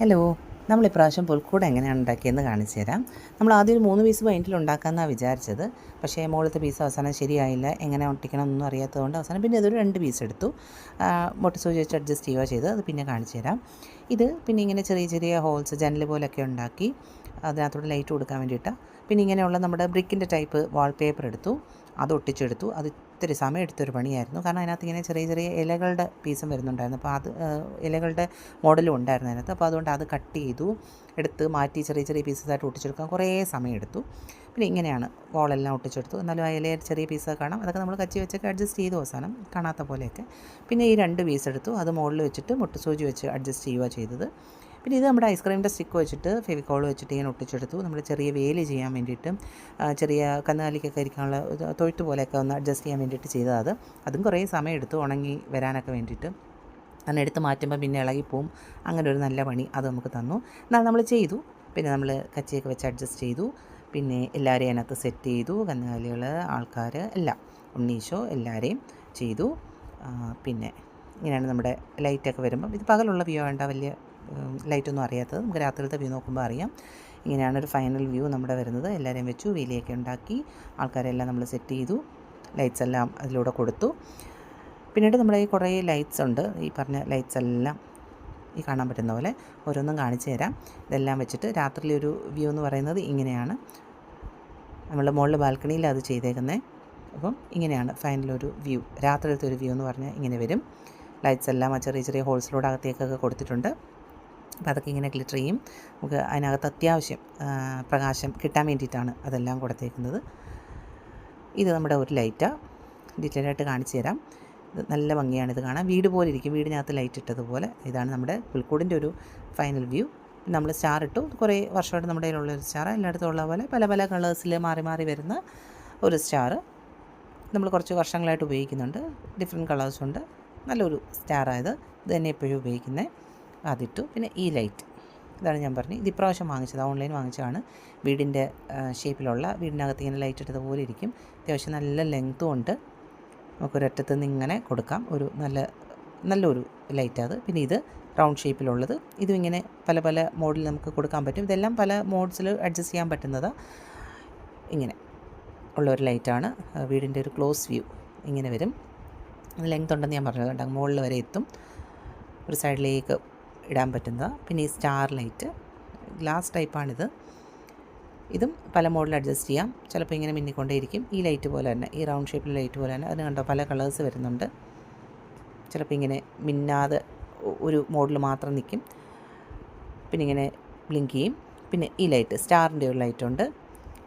Hello നമ്മൾ ഇപ്രാവശ്യം പുൽക്കൂട് എങ്ങനെയാണ് ഉണ്ടാക്കിയെന്ന് കാണിച്ചു തരാം. നമ്മൾ ആദ്യം ഒരു മൂന്ന് പീസ് പെയിന്റിൽ ഉണ്ടാക്കാമെന്നാണ് വിചാരിച്ചത്. പക്ഷേ മുകളിലത്തെ പീസ് അവസാനം ശരിയായില്ല. എങ്ങനെ ഒട്ടിക്കണം എന്നൊന്നും അറിയാത്തതുകൊണ്ട് അവസാനം പിന്നെ ഇതൊരു രണ്ട് പീസ് എടുത്തു. മുട്ട സൂചി വെച്ച് അഡ്ജസ്റ്റ് ചെയ്യുക ചെയ്ത് അത് പിന്നെ കാണിച്ചു തരാം. ഇത് പിന്നെ ഇങ്ങനെ ചെറിയ ചെറിയ ഹോൾസ് ജനൽ പോലൊക്കെ ഉണ്ടാക്കി അതിനകത്തോടെ ലൈറ്റ് കൊടുക്കാൻ വേണ്ടിയിട്ടാണ് പിന്നെ ഇങ്ങനെയുള്ള നമ്മുടെ ബ്രിക്കിന്റെ ടൈപ്പ് വാൾ പേപ്പർ എടുത്തു. അത് ഒട്ടിച്ചെടുത്തു. അത് ഇത്തിരി സമയമെടുത്തൊരു പണിയായിരുന്നു. കാരണം അതിനകത്ത് ഇങ്ങനെ ചെറിയ ചെറിയ ഇലകളുടെ പീസും വരുന്നുണ്ടായിരുന്നു. അപ്പോൾ അത് ഇലകളുടെ മോഡലും ഉണ്ടായിരുന്നു അതിനകത്ത്. അപ്പോൾ അതുകൊണ്ട് അത് കട്ട് ചെയ്തു. എടുത്ത് മാറ്റി ചെറിയ ചെറിയ പീസസായിട്ട് ഒട്ടിച്ചെടുക്കാൻ കുറേ സമയം എടുത്തു പിന്നെ ഇങ്ങനെയാണ് വോളെല്ലാം ഒട്ടിച്ചെടുത്തു. എന്നാലും ആ ഇലയിൽ ചെറിയ പീസൊക്കെ കാണാം. അതൊക്കെ നമ്മൾ കച്ചി വെച്ചൊക്കെ അഡ്ജസ്റ്റ് ചെയ്തു അവസാനം കാണാത്ത പോലെയൊക്കെ. പിന്നെ ഈ രണ്ട് പീസ് എടുത്തു. അത് മുകളിൽ വെച്ചിട്ട് മുട്ടുസൂചി വെച്ച് അഡ്ജസ്റ്റ് ചെയ്യുക ചെയ്തത്. പിന്നെ ഇത് നമ്മുടെ ഐസ്ക്രീമിന്റെ സ്റ്റിക്ക് വെച്ചിട്ട് ഫെവിക്കോൾ വെച്ചിട്ട് ഇങ്ങനെ ഒട്ടിച്ചെടുത്തു. നമ്മൾ ചെറിയ വേലി ചെയ്യാൻ വേണ്ടിയിട്ട് ചെറിയ കന്നുകാലിക്കൊക്കെ ഇരിക്കാനുള്ള തൊഴുത്ത് പോലെയൊക്കെ ഒന്ന് അഡ്ജസ്റ്റ് ചെയ്യാൻ വേണ്ടിയിട്ട് ചെയ്തത് അത്. കുറേ സമയം എടുത്തു ഉണങ്ങി വരാനൊക്കെ വേണ്ടിയിട്ട്. അങ്ങനെ എടുത്ത് മാറ്റുമ്പോൾ പിന്നെ ഇളകിപ്പോവും അങ്ങനെ ഒരു നല്ല പണി അത് നമുക്ക് തന്നു. നമ്മൾ ചെയ്തു. പിന്നെ നമ്മൾ കച്ചിയൊക്കെ വെച്ച് അഡ്ജസ്റ്റ് ചെയ്തു. പിന്നെ എല്ലാവരെയും അതിനകത്ത് സെറ്റ് ചെയ്തു. കന്നുകാലികൾ ആൾക്കാർ എല്ലാം. ഉണ്ണീശോ എല്ലാവരെയും ചെയ്തു. പിന്നെ ഇങ്ങനെയാണ് നമ്മുടെ ലൈറ്റൊക്കെ വരുമ്പം. ഇത് പകലുള്ള വ്യൂ വേണ്ട വലിയ ലൈറ്റൊന്നും അറിയാത്തത്. നമുക്ക് രാത്രിയിലത്തെ വ്യൂ നോക്കുമ്പോൾ അറിയാം. ഇങ്ങനെയാണ് ഒരു ഫൈനൽ വ്യൂ നമ്മുടെ വരുന്നത്. എല്ലാവരെയും വെച്ചു വീലിയൊക്കെ ഉണ്ടാക്കി ആൾക്കാരെല്ലാം നമ്മൾ സെറ്റ് ചെയ്തു ലൈറ്റ്സ് എല്ലാം അതിലൂടെ കൊടുത്തു. പിന്നീട് നമ്മുടെ ഈ കുറേ ലൈറ്റ്സ് ഉണ്ട്. ഈ പറഞ്ഞ ലൈറ്റ്സ് എല്ലാം ഈ കാണാൻ പറ്റുന്ന പോലെ ഓരോന്നും കാണിച്ചു തരാം. ഇതെല്ലാം വെച്ചിട്ട് രാത്രിയിലെ ഒരു വ്യൂ എന്ന് പറയുന്നത് ഇങ്ങനെയാണ്. നമ്മളുടെ മുകളിൽ ബാൽക്കണിയിൽ അത് ചെയ്തേക്കുന്നത് അപ്പം ഇങ്ങനെയാണ് ഫൈനലൊരു വ്യൂ രാത്രിയിലത്തെ ഒരു വ്യൂ എന്ന് പറഞ്ഞാൽ ഇങ്ങനെ വരും. ലൈറ്റ്സ് എല്ലാം ചെറിയ ചെറിയ ഹോൾസിലൂടെ അകത്തേക്കൊക്കെ കൊടുത്തിട്ടുണ്ട്. അപ്പോൾ അതൊക്കെ ഇങ്ങനെ ഗ്ലിറ്റർ ചെയ്യും. നമുക്ക് അതിനകത്ത് അത്യാവശ്യം പ്രകാശം കിട്ടാൻ വേണ്ടിയിട്ടാണ് അതെല്ലാം കൊടുത്തേക്കുന്നത്. ഇത് നമ്മുടെ ഒരു ലൈറ്റാണ് ഡീറ്റെയിൽ ആയിട്ട് കാണിച്ചു തരാം. നല്ല ഭംഗിയാണ് ഇത് കാണാൻ. വീട് പോലെ ഇരിക്കും. വീടിനകത്ത് ലൈറ്റ് ഇട്ടതുപോലെ. ഇതാണ് നമ്മുടെ പുൽക്കൂടിന്റെ ഒരു ഫൈനൽ വ്യൂ നമ്മൾ സ്റ്റാർ ഇട്ടു. കുറേ വർഷമായിട്ട് നമ്മുടെ കയ്യിലുള്ള ഒരു സ്റ്റാർ എല്ലായിടത്തും ഉള്ള പോലെ പല പല കളേഴ്സിൽ മാറി മാറി വരുന്ന ഒരു സ്റ്റാർ നമ്മൾ കുറച്ച് വർഷങ്ങളായിട്ട് ഉപയോഗിക്കുന്നുണ്ട്. ഡിഫറെന്റ് കളേഴ്സുണ്ട് നല്ലൊരു സ്റ്റാറായത് ഇത്. തന്നെ എപ്പോഴും ഉപയോഗിക്കുന്നത് അതിട്ടു. പിന്നെ ഈ ലൈറ്റ്. ഇതാണ് ഞാൻ പറഞ്ഞത്. ഇത് ഇപ്രാവശ്യം വാങ്ങിച്ചത് ഓൺലൈൻ വാങ്ങിച്ചതാണ്. വീടിന്റെ ഷേപ്പിലുള്ള വീടിനകത്ത് ഇങ്ങനെ ലൈറ്റ് ഇട്ടതുപോലെ ഇരിക്കും. അത്യാവശ്യം നല്ല ലെങ്ത്തും ഉണ്ട്. നമുക്കൊരറ്റത്ത് നിന്ന് ഇങ്ങനെ കൊടുക്കാം. ഒരു നല്ല നല്ലൊരു ലൈറ്റ് അത്. പിന്നെ ഇത് റൗണ്ട് ഷേപ്പിലുള്ളത്. ഇതും ഇങ്ങനെ പല പല മോഡിൽ നമുക്ക് കൊടുക്കാൻ പറ്റും. ഇതെല്ലാം പല മോഡ്സിൽ അഡ്ജസ്റ്റ് ചെയ്യാൻ പറ്റുന്നത്. ഇങ്ങനെ ഉള്ളൊരു ലൈറ്റാണ്. വീടിന്റെ ഒരു ക്ലോസ് വ്യൂ ഇങ്ങനെ വരും. ലെങ്ത് ഉണ്ടെന്ന് ഞാൻ പറഞ്ഞത് കണ്ടോ? മുകളിൽ വരെ എത്തും. ഒരു സൈഡിലേക്ക് ഇടാൻ പറ്റുന്നത്. പിന്നെ ഈ സ്റ്റാർ ലൈറ്റ് ഗ്ലാസ് ടൈപ്പാണിത്. ഇതും പല മോഡൽ അഡ്ജസ്റ്റ് ചെയ്യാം. ചിലപ്പോൾ ഇങ്ങനെ മിന്നിക്കൊണ്ടേയിരിക്കും. ഈ ലൈറ്റ് പോലെ തന്നെ ഈ റൗണ്ട് ഷേപ്പിലെ ലൈറ്റ് പോലെ തന്നെ. അതിന് കണ്ടോ പല കളേഴ്സ് വരുന്നുണ്ട്. ചിലപ്പോൾ ഇങ്ങനെ മിന്നാതെ ഒരു മോഡൽ മാത്രം നിൽക്കും പിന്നെ ഇങ്ങനെ ബ്ലിങ്ക് ചെയ്യും. പിന്നെ ഈ ലൈറ്റ് സ്റ്റാറിന്റെ ഒരു ലൈറ്റ് ഉണ്ട്.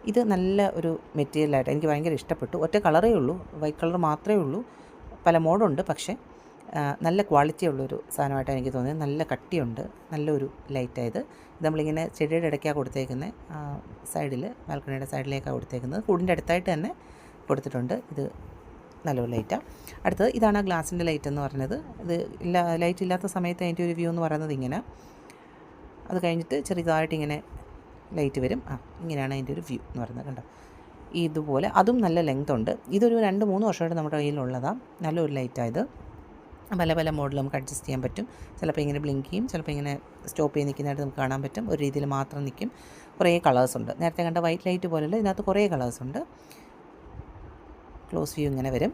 ഇത് നല്ല ഒരു മെറ്റീരിയലായിട്ട് എനിക്ക് ഭയങ്കര ഇഷ്ടപ്പെട്ടു. ഒറ്റ കളറേ ഉള്ളൂ. വൈറ്റ് കളർ മാത്രമേ ഉള്ളൂ. പല മോഡുണ്ട് പക്ഷേ നല്ല ക്വാളിറ്റി ഉള്ളൊരു സാധനമായിട്ട് എനിക്ക് തോന്നിയത്. നല്ല കട്ടിയുണ്ട് നല്ലൊരു ലൈറ്റായത് ഇത്. നമ്മളിങ്ങനെ ചെടിയുടെ ഇടയ്ക്കാണ് കൊടുത്തേക്കുന്നത് സൈഡിൽ ബാൽക്കണിയുടെ സൈഡിലേക്കാണ് കൊടുത്തേക്കുന്നത്. കൂടിന്റെ അടുത്തായിട്ട് തന്നെ കൊടുത്തിട്ടുണ്ട്. ഇത് നല്ലൊരു ലൈറ്റാണ് അടുത്തത് ഇതാണ് ഗ്ലാസിന്റെ ലൈറ്റ് എന്ന് പറഞ്ഞത്. ഇത് ഇല്ല ലൈറ്റ് ഇല്ലാത്ത സമയത്ത് അതിന്റെ ഒരു വ്യൂ എന്ന് പറയുന്നത് ഇങ്ങനെ. അത് കഴിഞ്ഞിട്ട് ചെറുതായിട്ട് ഇങ്ങനെ ലൈറ്റ് വരും. ആ ഇങ്ങനെയാണ് അതിന്റെ ഒരു വ്യൂ എന്ന് പറയുന്നത് കണ്ടോ? ഇതുപോലെ അതും നല്ല ലെങ്ത് ഉണ്ട്. ഇതൊരു രണ്ട് മൂന്ന് വർഷമായിട്ട് നമ്മുടെ കയ്യിലുള്ളതാണ് നല്ലൊരു ലൈറ്റായത് പല പല മോഡലും നമുക്ക് അഡ്ജസ്റ്റ് ചെയ്യാൻ പറ്റും. ചിലപ്പോൾ ഇങ്ങനെ ബ്ലിങ്ക് ചെയ്യും ചിലപ്പോൾ ഇങ്ങനെ സ്റ്റോപ്പ് ചെയ്ത് നിൽക്കുന്നതായിട്ട് നമുക്ക് കാണാൻ പറ്റും. ഒരു രീതിയിൽ മാത്രം നിൽക്കും. കുറേ കളേഴ്സ് ഉണ്ട്. നേരത്തെ കണ്ട വൈറ്റ് ലൈറ്റ് പോലെയല്ല ഇതിനകത്ത് കുറേ കളേഴ്സ് ഉണ്ട്. ക്ലോസ് വ്യൂ ഇങ്ങനെ വരും.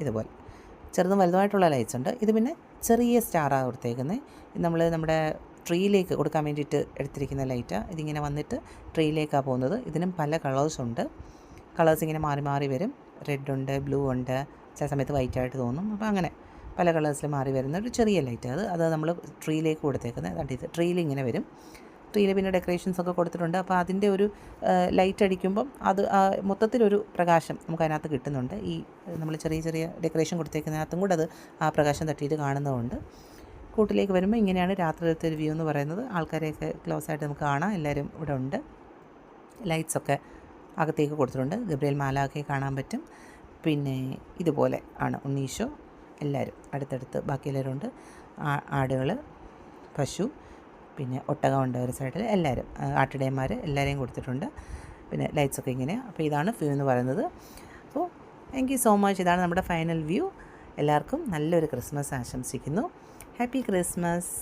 ഇതുപോലെ. ചെറുതും വലുതുമായിട്ടുള്ള ലൈറ്റ്സ് ഉണ്ട്. ഇത് പിന്നെ ചെറിയ സ്റ്റാറാണ് കൊടുത്തേക്കുന്നത് നമ്മൾ നമ്മുടെ ട്രീയിലേക്ക് കൊടുക്കാൻ വേണ്ടിയിട്ട് എടുത്തിരിക്കുന്ന ലൈറ്റാണ് ഇതിങ്ങനെ വന്നിട്ട് ട്രീയിലേക്കാണ് പോകുന്നത്. ഇതിനും പല കളേഴ്സ് ഉണ്ട്. കളേഴ്സ് ഇങ്ങനെ മാറി മാറി വരും. റെഡ് ഉണ്ട് ബ്ലൂ ഉണ്ട് ചില സമയത്ത് വൈറ്റ് ആയിട്ട് തോന്നും. അപ്പോൾ അങ്ങനെ പല കളേഴ്സിൽ മാറി വരുന്ന ഒരു ചെറിയ ലൈറ്റ്. അത് അത് നമ്മൾ ട്രീയിലേക്ക് കൊടുത്തേക്കുന്നത്. ഇത് ട്രീയിൽ ഇങ്ങനെ വരും. ട്രീയിൽ പിന്നെ ഡെക്കറേഷൻസ് ഒക്കെ കൊടുത്തിട്ടുണ്ട്. അപ്പോൾ അതിന്റെ ഒരു ലൈറ്റ് അടിക്കുമ്പം അത് മൊത്തത്തിലൊരു പ്രകാശം നമുക്ക് അതിനകത്ത് കിട്ടുന്നുണ്ട്. ഈ നമ്മൾ ചെറിയ ചെറിയ ഡെക്കറേഷൻ കൊടുത്തേക്കുന്നതിനകത്തും കൂടെ അത് ആ പ്രകാശം തട്ടിയിട്ട് കാണുന്നതുകൊണ്ട് കൂട്ടിലേക്ക് വരുമ്പോൾ ഇങ്ങനെയാണ് രാത്രിയിലത്തെ ഒരു വ്യൂ എന്ന് പറയുന്നത്. ആൾക്കാരെയൊക്കെ ക്ലോസ് ആയിട്ട് നമുക്ക് കാണാം. എല്ലാവരും ഇവിടെ ഉണ്ട്. ലൈറ്റ്സൊക്കെ അകത്തേക്ക് കൊടുത്തിട്ടുണ്ട്. ഗബ്രിയൽ മാലാക്കെ കാണാൻ പറ്റും. പിന്നെ ഇതുപോലെ ആണ് ഉണ്ണീശോ എല്ലാവരും അടുത്തടുത്ത് ബാക്കി എല്ലാവരും ഉണ്ട് ആടുകൾ പശു പിന്നെ ഒട്ടകമുണ്ട് ഒരു സൈഡിൽ എല്ലാവരും ആട്ടിടയന്മാർ എല്ലാവരെയും കൊടുത്തിട്ടുണ്ട്. പിന്നെ ലൈറ്റ്സ് ഒക്കെ ഇങ്ങനെ. അപ്പോൾ ഇതാണ് വ്യൂ എന്ന് പറയുന്നത്. അപ്പോൾ താങ്ക് യു സോ മച്ച് ഇതാണ് നമ്മുടെ ഫൈനൽ വ്യൂ എല്ലാവർക്കും നല്ലൊരു ക്രിസ്മസ് ആശംസിക്കുന്നു. Happy Christmas